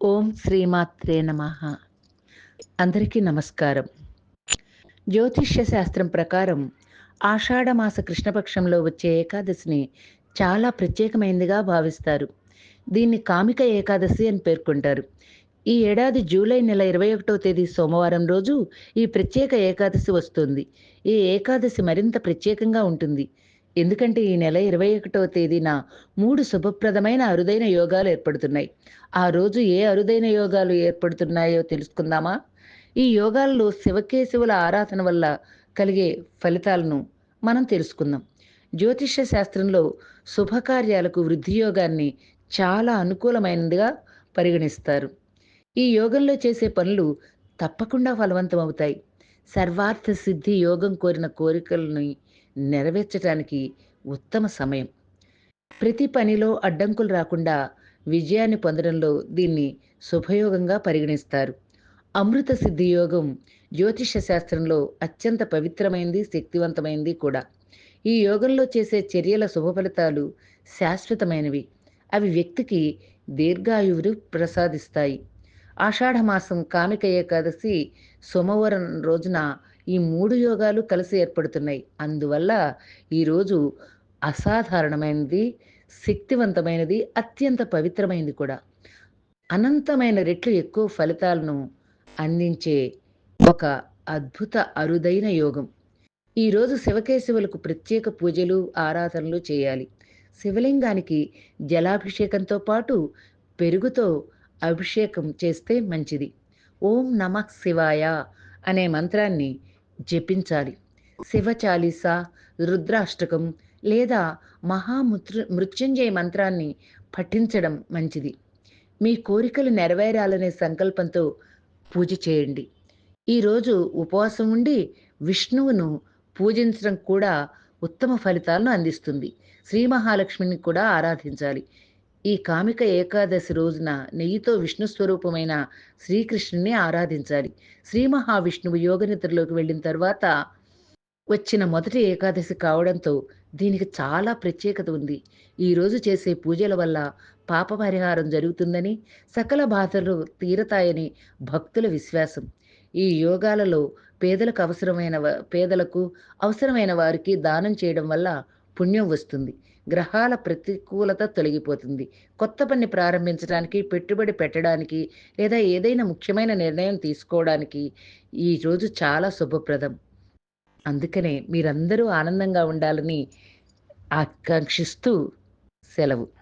ఓం శ్రీమాత్రే నమ. అందరికీ నమస్కారం. జ్యోతిష్య శాస్త్రం ప్రకారం ఆషాఢమాస కృష్ణపక్షంలో వచ్చే ఏకాదశిని చాలా ప్రత్యేకమైనదిగా భావిస్తారు. దీన్ని కామిక ఏకాదశి అని పేర్కొంటారు. ఈ ఏడాది జూలై నెల ఇరవై ఒకటో తేదీ సోమవారం రోజు ఈ ప్రత్యేక ఏకాదశి వస్తుంది. ఈ ఏకాదశి మరింత ప్రత్యేకంగా ఉంటుంది. ఎందుకంటే ఈ నెల ఇరవై ఒకటవ తేదీన మూడు శుభప్రదమైన అరుదైన యోగాలు ఏర్పడుతున్నాయి. ఆ రోజు ఏ అరుదైన యోగాలు ఏర్పడుతున్నాయో తెలుసుకుందామా? ఈ యోగాల్లో శివకేశవుల ఆరాధన వల్ల కలిగే ఫలితాలను మనం తెలుసుకుందాం. జ్యోతిష్య శాస్త్రంలో శుభకార్యాలకు వృద్ధి యోగాన్ని చాలా అనుకూలమైనదిగా పరిగణిస్తారు. ఈ యోగంలో చేసే పనులు తప్పకుండా ఫలవంతమవుతాయి. సర్వార్థ సిద్ధి యోగం కోరిన కోరికలని నెరవేర్చడానికి ఉత్తమ సమయం. ప్రతి పనిలో అడ్డంకులు రాకుండా విజయాన్ని పొందడంలో దీన్ని శుభయోగంగా పరిగణిస్తారు. అమృత సిద్ధి యోగం జ్యోతిష శాస్త్రంలో అత్యంత పవిత్రమైంది శక్తివంతమైంది కూడా. ఈ యోగంలో చేసే చర్యల శుభ ఫలితాలు శాశ్వతమైనవి. అవి వ్యక్తికి దీర్ఘాయువులు ప్రసాదిస్తాయి. ఆషాఢమాసం కామిక ఏకాదశి సోమవారం రోజున ఈ మూడు యోగాలు కలిసి ఏర్పడుతున్నాయి. అందువల్ల ఈరోజు అసాధారణమైనది శక్తివంతమైనది అత్యంత పవిత్రమైనది కూడా. అనంతమైన రెట్లు ఎక్కువ ఫలితాలను అందించే ఒక అద్భుత అరుదైన యోగం. ఈరోజు శివకేశవులకు ప్రత్యేక పూజలు ఆరాధనలు చేయాలి. శివలింగానికి జలాభిషేకంతో పాటు పెరుగుతో అభిషేకం చేస్తే మంచిది. ఓం నమ శివాయ అనే మంత్రాన్ని జపించాలి. శివ చాలీస రుద్రాష్టకం లేదా మహామృత్యు మృత్యుంజయ మంత్రాన్ని పఠించడం మంచిది. మీ కోరికలు నెరవేరాలనే సంకల్పంతో పూజ చేయండి. ఈరోజు ఉపవాసం ఉండి విష్ణువును పూజించడం కూడా ఉత్తమ ఫలితాలను అందిస్తుంది. శ్రీ మహాలక్ష్మిని కూడా ఆరాధించాలి. ఈ కామిక ఏకాదశి రోజున నెయ్యితో విష్ణు స్వరూపమైన శ్రీకృష్ణుని ఆరాధించాలి. శ్రీ మహావిష్ణువు యోగనిద్రలోకి వెళ్ళిన తర్వాత వచ్చిన మొదటి ఏకాదశి కావడంతో దీనికి చాలా ప్రత్యేకత ఉంది. ఈరోజు చేసే పూజల వల్ల పాప పరిహారం జరుగుతుందని సకల బాధలు తీరతాయని భక్తుల విశ్వాసం. ఈ యోగాలలో పేదలకు అవసరమైన పేదలకు అవసరమైన వారికి దానం చేయడం వల్ల పుణ్యం వస్తుంది. గ్రహాల ప్రతికూలత తొలగిపోతుంది. కొత్త పని ప్రారంభించడానికి పెట్టుబడి పెట్టడానికి లేదా ఏదైనా ముఖ్యమైన నిర్ణయం తీసుకోవడానికి ఈ రోజు చాలా శుభప్రదం. అందుకనే మీరందరూ ఆనందంగా ఉండాలని ఆకాంక్షిస్తూ సెలవు.